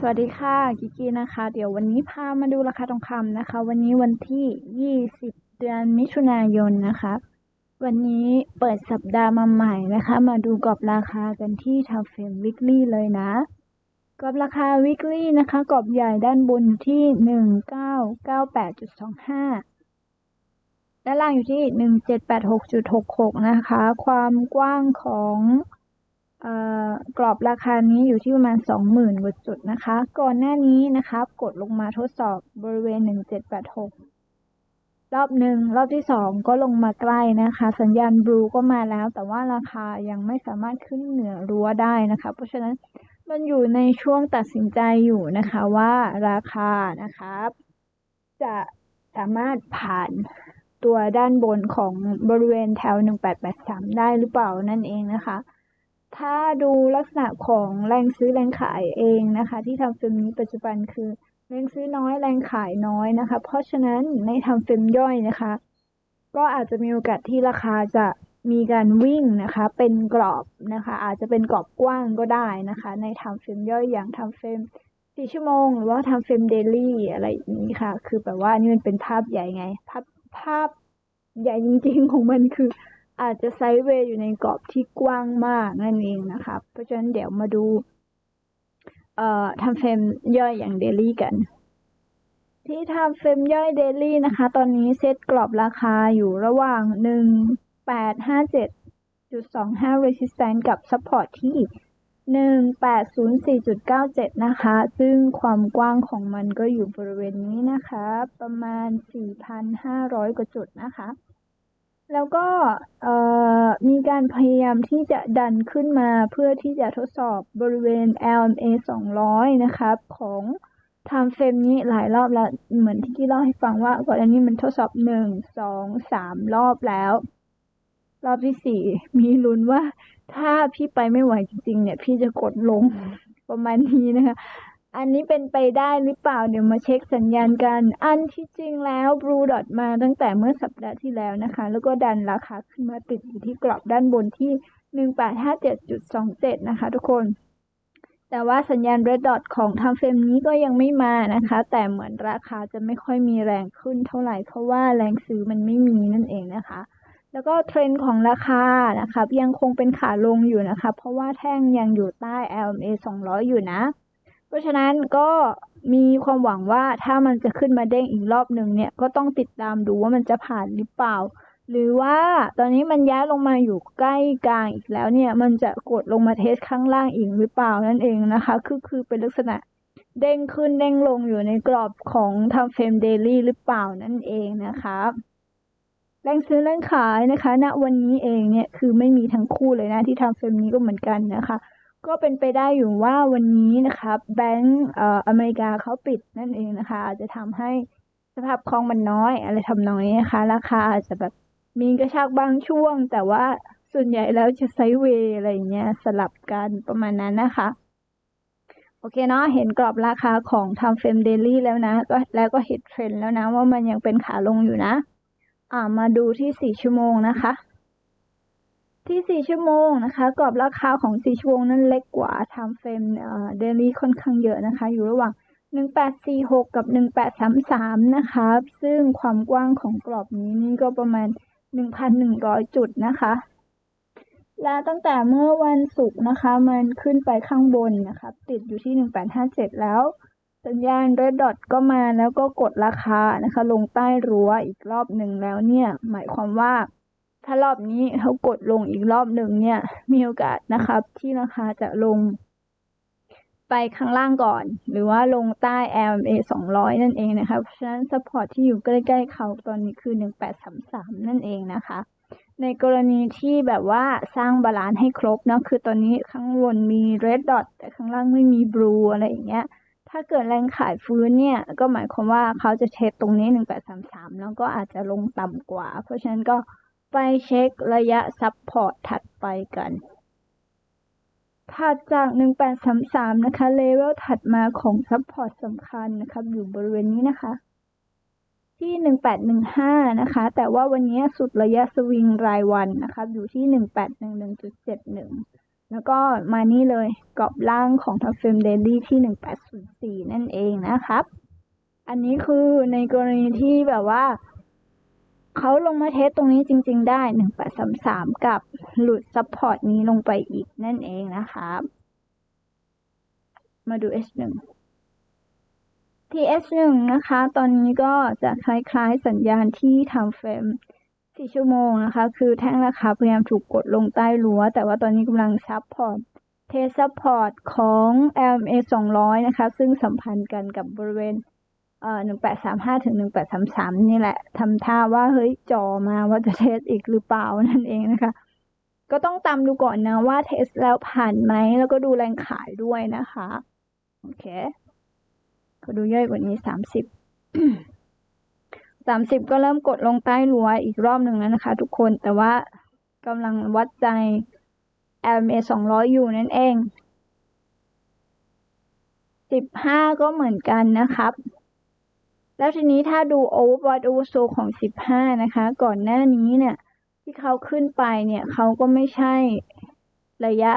สวัสดีค่ะกิกกี้นะคะ เดี๋ยววันนี้พามาดูราคาทองคำนะคะ วันนี้วันที่ 20 เดือนมิถุนายนนะคะ วันนี้เปิดสัปดาห์มาใหม่นะคะ มาดูกรอบราคากันที่ทาวเฟมวิกฤตเลยนะกรอบราคาวิกฤตนะคะกรอบใหญ่ด้านบนอยู่ที่ 1998.25 ด้านล่างอยู่ที่ 1786.66 นะคะ ความกว้างของ กรอบราคานี้อยู่ที่ประมาณ 20,000กว่าจุดนะคะ ก่อนหน้านี้นะคะกดลงมาทดสอบบริเวณ 1786 รอบหนึ่งรอบที่สองก็ลงมาใกล้นะคะ สัญญาณบลูก็มาแล้ว แต่ว่าราคายังไม่สามารถขึ้นเหนือรั้วได้นะคะ เพราะฉะนั้นมันอยู่ในช่วงตัดสินใจอยู่นะคะว่าราคานะคะจะสามารถผ่านตัวด้านบนของบริเวณแถว 1883 ได้หรือเปล่านั่นเองนะคะ ถ้าดูลักษณะของแรงซื้อแรงขายเองนะคะ ที่ทำฟิล์มนี้ปัจจุบันคือแรงซื้อน้อยแรงขายน้อยนะคะ เพราะฉะนั้นในทำฟิล์มย่อยนะคะ ก็อาจจะมีโอกาสที่ราคาจะมีการวิ่งนะคะ เป็นกรอบนะคะ อาจจะเป็นกรอบกว้างก็ได้นะคะ ในทำฟิล์มย่อยอย่างทำฟิล์มสี่ชั่วโมง หรือว่าทำฟิล์มเดลี่อะไรอย่างนี้ค่ะ คือแบบว่านี่มันเป็นภาพใหญ่ไง ภาพภาพใหญ่จริงๆของมันคือ อาจจะไซด์เวย์อยู่ในกรอบที่กว้างมากนั่นเองนะคะ เพราะฉะนั้นเดี๋ยวมาดูเอ่อทำเฟรมย่อยอย่างเดลี่กัน ที่ทำเฟรมย่อยเดลี่นะคะ ตอนนี้เซตกรอบราคาอยู่ระหว่าง 1857.25 resistance กับ support ที่ 1804.97 นะคะ ซึ่งความกว้างของมันก็อยู่บริเวณนี้นะคะ ประมาณ 4,500 กว่าจุดนะคะ แล้วก็มีการพยายามที่จะดันขึ้นมาเพื่อที่จะทดสอบบริเวณ LMA 200 นะครับของทำเฟรมนี้หลายรอบแล้วเหมือนที่กี้เล่าให้ฟังว่าก่อนอันนี้มันทดสอบหนึ่งสองสามรอบแล้ว รอบที่สี่มีลุ้นว่าถ้าพี่ไปไม่ไหวจริงๆเนี่ย พี่จะกดลงประมาณนี้นะคะ อันนี้เป็นไปได้หรือเปล่าเดี๋ยวมาเช็คสัญญาณกัน อันที่จริงแล้ว Blue Dot มาตั้งแต่เมื่อสัปดาห์ที่แล้วนะคะ แล้วก็ดันราคาขึ้นมาติดอยู่ที่กรอบด้านบนที่ 1857.27 นะคะทุกคน แต่ว่าสัญญาณ Red Dot ของทำเฟรมนี้ก็ยังไม่มานะคะ แต่เหมือนราคาจะไม่ค่อยมีแรงขึ้นเท่าไหร่ เพราะว่าแรงซื้อมันไม่มีนั่นเองนะคะแล้วก็เทรนด์ของราคานะคะยังคงเป็นขาลงอยู่นะคะ เพราะว่าแท่งยังอยู่ใต้ LMA 200 อยู่นะ เพราะฉะนั้นก็มีความหวังว่าถ้ามันจะขึ้นมาเด้งอีกรอบหนึ่งเนี่ยก็ต้องติดตามดูว่ามันจะผ่านหรือเปล่า หรือว่าตอนนี้มันย้ายลงมาอยู่ใกล้กลางอีกแล้วเนี่ย มันจะกดลงมาเทสข้างล่างอีกหรือเปล่านั่นเองนะคะ คือคือเป็นลักษณะเด้งขึ้นเด้งลงอยู่ในกรอบของทำเฟรมเดลี่หรือเปล่านั่นเองนะคะแรงซื้อแรงขายนะคะณวันนี้เองเนี่ยคือไม่มีทั้งคู่เลยนะที่ทำเฟรมนี้ก็เหมือนกันนะคะ ก็เป็นไปได้อยู่ว่าวันนี้นะคะแบงก์อเมริกาเขาปิดนั่นเองนะคะอาจจะทำให้สภาพคล่องมันน้อย อะไรทำนองนี้นะคะ ราคาอาจจะแบบมีกระชากบางช่วง แต่ว่าส่วนใหญ่แล้วจะไซด์เวย์อะไรเงี้ยสลับกันประมาณนั้นนะคะ โอเคเนาะเห็นกรอบราคาของทำเฟรมเดลี่แล้วนะก็แล้วก็เห็นเทรนแล้วนะว่ามันยังเป็นขาลงอยู่นะ อ่ามาดูที่สี่ชั่วโมงนะคะ ที่ 4 ชั่วโมงนะคะ กรอบราคาของ 4 ชั่วโมงนั้นเล็กกว่าทำเฟรมเดลี่ค่อนข้างเยอะนะคะ อยู่ระหว่าง 1846 กับ 1833 นะคะ ซึ่งความกว้างของกรอบนี้นี่ก็ประมาณ 1,100 จุดนะคะ และตั้งแต่เมื่อวันศุกร์นะคะ มันขึ้นไปข้างบนนะคะติดอยู่ที่ 1857 แล้ว สัญญาณ Red Dot ก็มาแล้วก็กดราคานะคะ ลงใต้รั้วอีกรอบหนึ่งแล้วเนี่ย หมายความว่า ถ้ารอบนี้เขากดลงอีกรอบหนึ่งเนี่ย มีโอกาสนะครับ ที่ราคาจะลงไปข้างล่างก่อน หรือว่าลงใต้ LMA 200 นั่นเองนะคะเพราะฉะนั้นซัพพอร์ตที่อยู่ใกล้ๆเขาตอนนี้คือ 1833 นั่นเองนะคะ ในกรณีที่แบบว่าสร้างบาลานซ์ให้ครบเนาะคือตอนนี้ข้างบนมี red dot แต่ข้างล่างไม่มี blue อะไรอย่างเงี้ย ถ้าเกิดแรงขายฟื้นเนี่ย ก็หมายความว่าเขาจะเทสตรงนี้ 1833 แล้วก็อาจจะลงต่ำกว่า เพราะฉะนั้นก็ ไปเช็คระยะซับพอร์ตถัดไปกัน ถัดจาก 1833 นะคะเลเวลถัดมาของซับพอร์ตสำคัญนะคะอยู่บริเวณนี้นะคะ ที่ 1815 นะคะ แต่ว่าวันนี้สุดระยะสวิงรายวันนะคะอยู่ที่ 1811.71 แล้วก็มานี่เลยกรอบล่างของทัฟเฟมเดลี่ที่ 1804 นั่นเองนะครับ อันนี้คือในกรณีที่แบบว่า เขาลงมาเทสตรงนี้จริง ๆ ได้1833กับหลุดซับพอร์ตนี้ลงไปอีกนั่นเองนะครับมาดู H1 ที่ H1 นะคะ ตอนนี้ก็จะคล้ายๆสัญญาณที่ทำเฟรม4ชั่วโมงนะคะ คือแท่งราคาพยายามถูกกดลงใต้รั้ว แต่ว่าตอนนี้กำลังซับพอร์ตเทสซับพอร์ตของ LMA 200 นะคะ ซึ่งสัมพันธ์กันกับบริเวณ เอ่อ1835ถึง1833นี่แหละทำท่าว่าเฮ้ยจอมาว่าจะเทสอีกหรือเปล่านั่นเองนะคะ ก็ต้องตามดูก่อนนะว่าเทสแล้วผ่านไหมแล้วก็ดูแรงขายด้วยนะคะ โอเคเขาดูย่อยกว่านี้30 30ก็เริ่มกดลงใต้รั้วอีกรอบหนึ่งแล้วนะคะ ทุกคนแต่ว่ากำลังวัดใจ LMA 200อยอยู่นั่นเอง15ก็เหมือนกันนะครับ แล้วทีนี้ถ้าดูโอเวอร์บอทโอเวอร์โซของ15นะคะ ก่อนหน้านี้เนี่ย ที่เขาขึ้นไปเนี่ยเขาก็ไม่ใช่ระยะ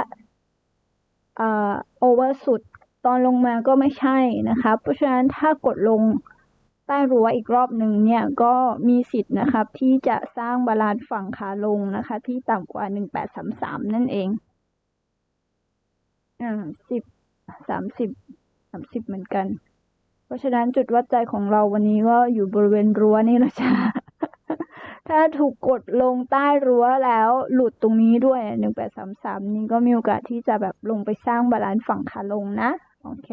เอ่อโอเวอร์สุดตอนลงมาก็ไม่ใช่นะคะ เพราะฉะนั้นถ้ากดลงใต้รั้วอีกรอบหนึ่งเนี่ยก็มีสิทธิ์นะครับ ที่จะสร้างบาลานซ์ฝั่งขาลงนะคะ ที่ต่ำกว่า 1833 นั่นเองอ่าสิบสามสิบสามสิบเหมือนกัน เพราะฉะนั้นจุดวัดใจของเราวันนี้ก็อยู่บริเวณรั้วนี่แหละจ้าถ้าถูกกดลงใต้รั้วแล้วหลุดตรงนี้ด้วยหนึ่งแปดสามสามนี่ก็มีโอกาสที่จะแบบลงไปสร้างบาลานซ์ฝั่งขาลงนะ โอเค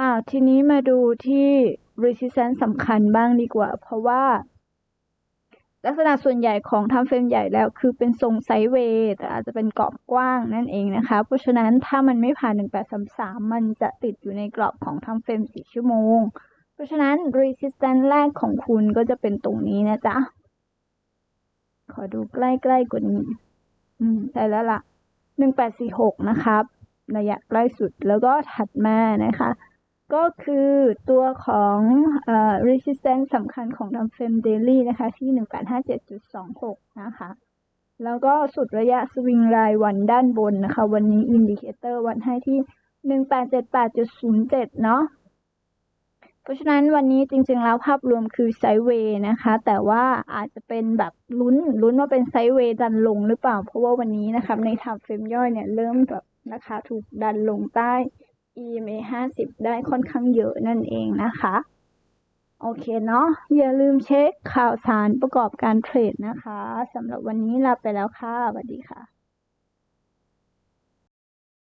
อ่าทีนี้มาดูที่ resistance สำคัญบ้างดีกว่า เพราะว่า ลักษณะส่วนใหญ่ของทำเฟรมใหญ่แล้ว คือเป็นทรงไซด์เวย์แต่อาจจะเป็นกรอบกว้างนั่นเองนะคะ เพราะฉะนั้นถ้ามันไม่ผ่าน 1833 มันจะติดอยู่ในกรอบของทำเฟรม 4 ชั่วโมง เพราะฉะนั้น resistance แรกของคุณก็จะเป็นตรงนี้นะจ๊ะ ขอดูใกล้ๆกว่านี้ อืมใช่แล้วล่ะ 1846 นะครับ ระยะใกล้สุดแล้วก็ถัดมานะคะ ก็คือตัวของเอ่อ resistance สำคัญของทำเฟม daily นะคะที่ 1857.26 นะคะ แล้วก็สุดระยะสวิงรายวันด้านบนนะคะ วันนี้อินดิเคเตอร์วัดให้ที่ 1878.07 เนาะเพราะฉะนั้นวันนี้จริงๆแล้วภาพรวมคือไซเวย์นะคะ แต่ว่าอาจจะเป็นแบบลุ้นลุ้นว่าเป็นไซเวย์ดันลงหรือเปล่า เพราะว่าวันนี้นะคะในทำเฟรมย่อยเนี่ยเริ่มแบบนะคะถูกดันลงใต้ EMA 50 ได้ค่อนข้างเยอะนั่นเองนะคะ โอเคเนาะอย่าลืมเช็คข่าวสารประกอบการเทรดนะคะสำหรับวันนี้ลาไปแล้วค่ะสวัสดีค่ะ